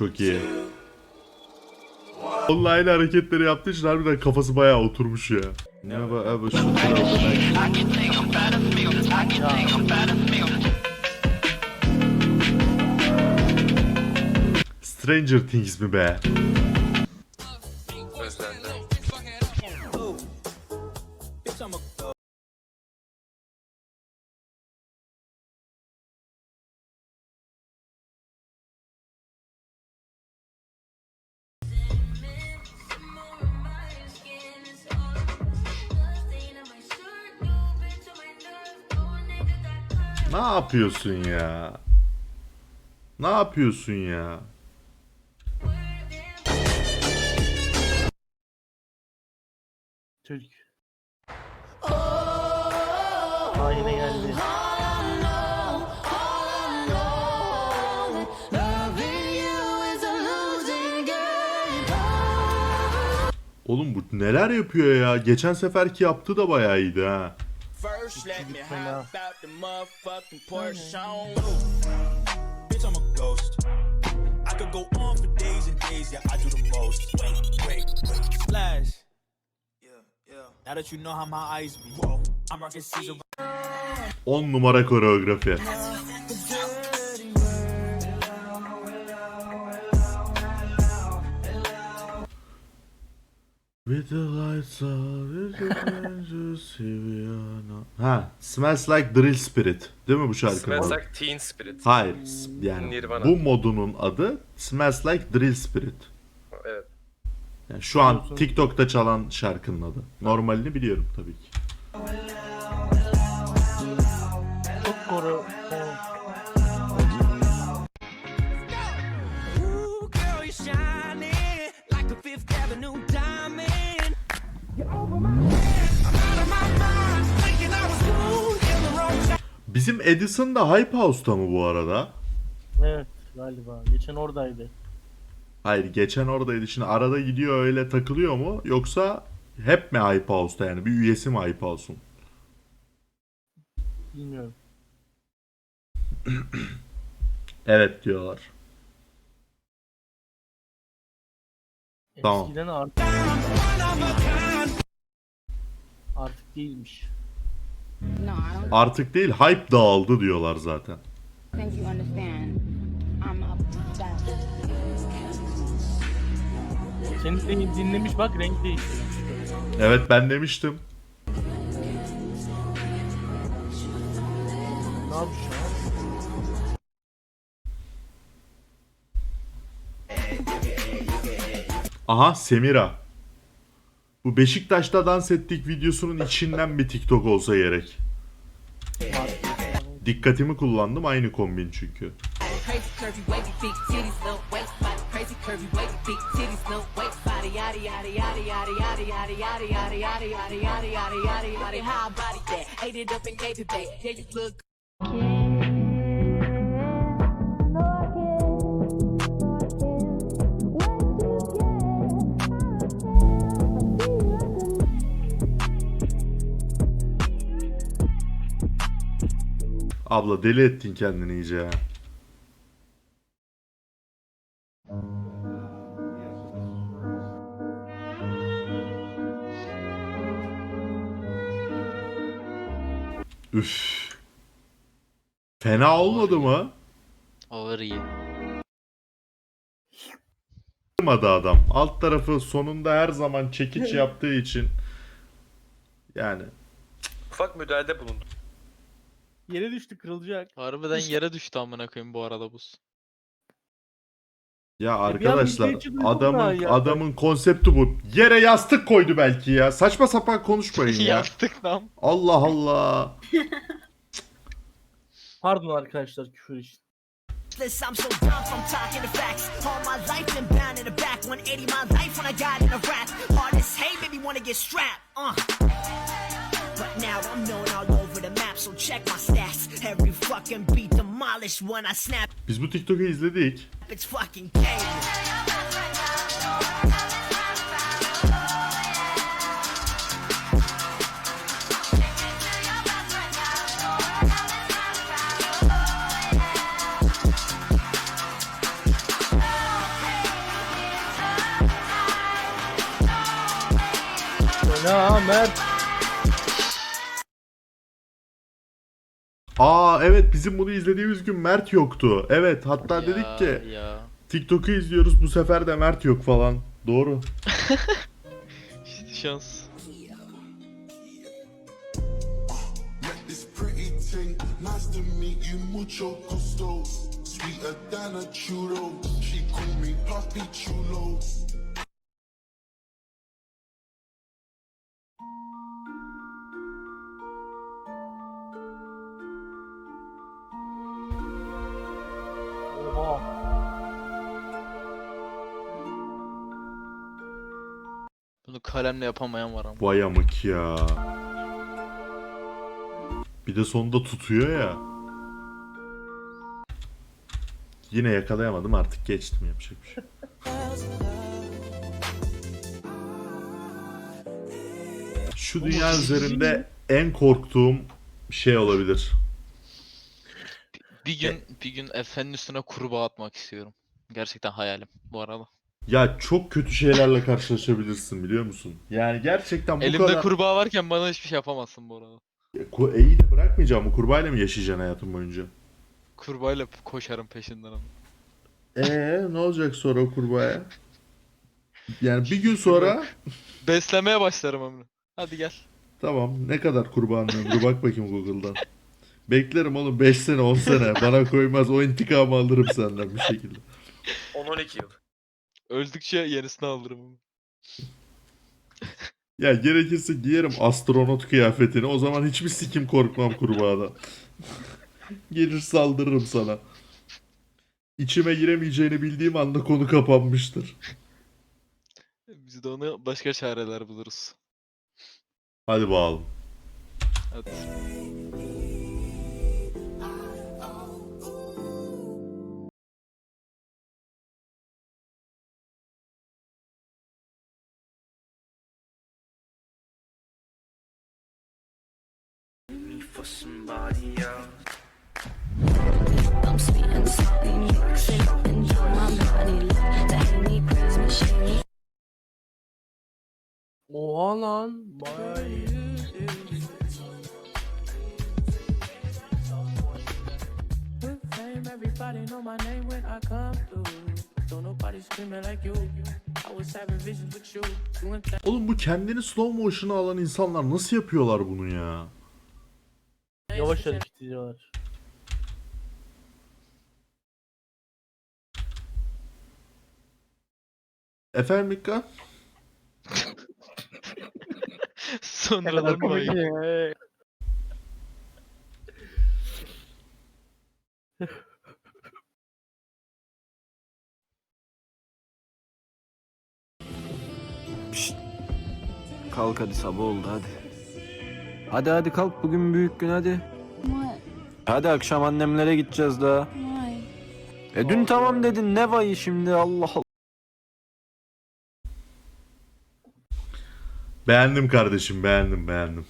Çok iyi. Online hareketleri yaptığı için harbiden kafası bayağı oturmuş ya. Never ever should Stranger Things mi be? Ne yapıyorsun ya? Ne yapıyorsun ya? Türk. Aa yine geldi. Oğlum bu neler yapıyor ya? Geçen seferki yaptığı da bayağı iyiydi ha. First, let me hop out the motherfucking Porsche. I don't know. Bitch, I'm a ghost. I could go on for days and days. Yeah, I do the most. Wait, wait, wait. Flash. Yeah, yeah. Now that you know how my eyes be, Whoa. I'm rocking Caesar. 10 numara koreografi. With the lights out, Ha, Smells Like Drill Spirit. Değil mi bu şarkının Smells like Teen Spirit. Hayır, s- yani Nirvana. bu modunun adı Smells Like Drill Spirit. Evet. Yani şu an TikTok'ta çalan şarkının adı. Normalini biliyorum tabii ki. Bizim Edison da Hype House'ta mı bu arada? Evet galiba. Geçen oradaydı. Hayır geçen oradaydı. Şimdi arada gidiyor öyle takılıyor mu? Yoksa hep mi Hype House'ta yani? Bir üyesi mi Hype House'un? Bilmiyorum. Evet diyorlar. Tamam. Eskiden artık artık değilmiş. No, I don't Artık değil hype dağıldı diyorlar zaten. de dinlemiş bak renk değiştirmiş. Evet ben demiştim. Ne yapmış ya? Aha Semira. Bu Beşiktaş'ta dans ettik videosunun içinden bir TikTok olsa gerek. Dikkatimi kullandım aynı kombin çünkü. Crazy Abla deli ettin kendini iyice ya. Üf. Fena olmadı mı? Ağır iyi. Olmadı adam. Alt tarafı sonunda her zaman çekiç yaptığı için yani Ufak müdahalede bulundu. Yere düştü kırılacak. Harbiden yere düştü amına koyayım bu arada buz. Ya arkadaşlar izleyici duydum adamın ya. adamın konsepti bu. Yere yastık koydu belki ya. Saçma sapan konuşmayın ya. Yaptık lan. Allah Allah. Pardon arkadaşlar küfür için. I'm so dumb from talking the facts. All my life been bound in the back. 180 my life when I got in a rap. As hey, baby, wanna get strapped. Uh. But now I'm known all over so check my stats. Every fucking beat demolished when I snap. Biz bu TikTok'u izledik. It's fucking game. Selam Mert. Aa evet bizim bunu izlediğimiz gün Mert yoktu. Evet hatta Ya, dedik ki Ya. TikTok'u izliyoruz bu sefer de Mert yok falan. Doğru. İşte şans. Sweeter than a churro, she call me Papi Chulo. Bunu kalemle yapamayan var ama. Vay amık ya. Bir de sonunda tutuyor ya. Yine yakalayamadım artık geçtim yapacak bir şey. Şu dünya üzerinde en korktuğum şey olabilir. Bir gün bir gün Efe'nin üstüne kurbağa atmak istiyorum. Gerçekten hayalim bu arada. Ya çok kötü şeylerle karşılaşabilirsin biliyor musun? Yani gerçekten bu Elimde kadar... kurbağa varken bana hiçbir şey yapamazsın bu arada. Ku- E'yi de bırakmayacağım. Bu kurbağayla mı yaşayacaksın hayatın boyunca? Kurbağayla koşarım peşinden ama. Ee ne olacak sonra o kurbağaya? Yani bir gün sonra Beslemeye başlarım ömrü. Hadi gel. tamam ne kadar kurbağanın ömrü bak bakayım Google'dan. Beklerim oğlum 5 sene 10 sene bana koymaz o intikamı alırım senden bir şekilde. 10-12 yıl. Öldükçe yenisini alırım. Ya gerekirse giyerim astronot kıyafetini o zaman hiçbir sikim korkmam kurbağadan. Gelir saldırırım sana. İçime giremeyeceğini bildiğim anda konu kapanmıştır. Biz de onu başka çareler buluruz. Hadi bakalım. Hadi. I'm sweet and salty, mixing up and down my body. To hate me, praise me, shame me. Oha lan. Bayağı iyi. Everybody know my name when I come through. Don't nobody screaming like you. I was having visions with you. Oğlum bu kendini slow motion'a alan insanlar nasıl yapıyorlar bunu ya? Yavaş hareket ediyorlar. Efendim Mikka? Sonradan bay. Kalk hadi sabah oldu hadi. Hadi hadi kalk bugün büyük gün hadi. Hadi akşam annemlere gideceğiz daha. E dün tamam dedin ne vayı şimdi Allah Allah. Beğendim kardeşim beğendim beğendim.